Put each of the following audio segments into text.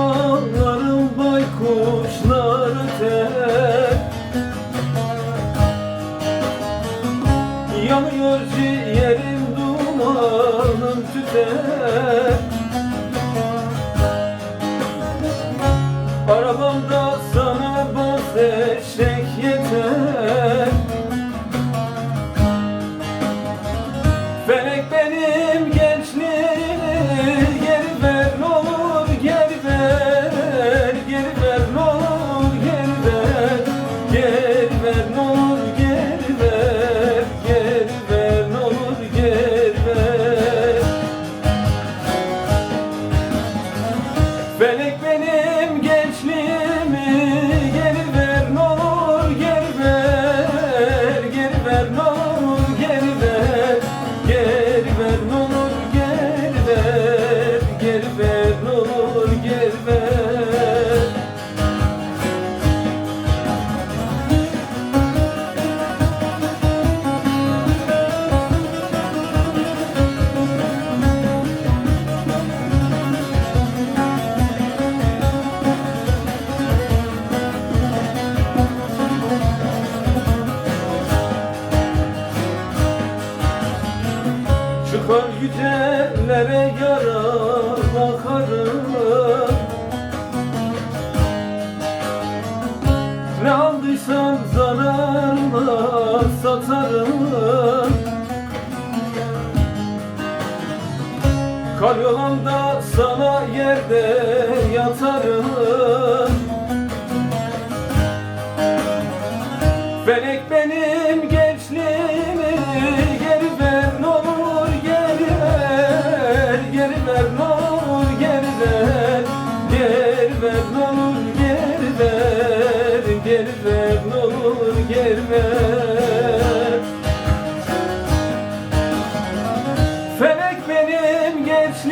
Dallarım baykuşlar öter. Yanıyor ciğerim dumanım tüter. yanarım Kar sana yerde yatarım. Felek benim gençliğimi geri ver ne olur geri ver. Geri ver ne olur geri ver. Geri ver ne olur geri ver. Geri ver ne olur geri ver.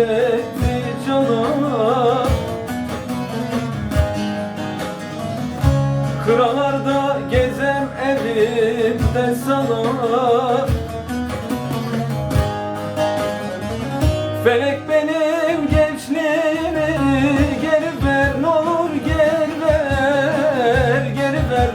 gerekli canım Kıralarda gezem evimde sana. Felek benim gençliğimi geri ver ne olur geri ver Geri ver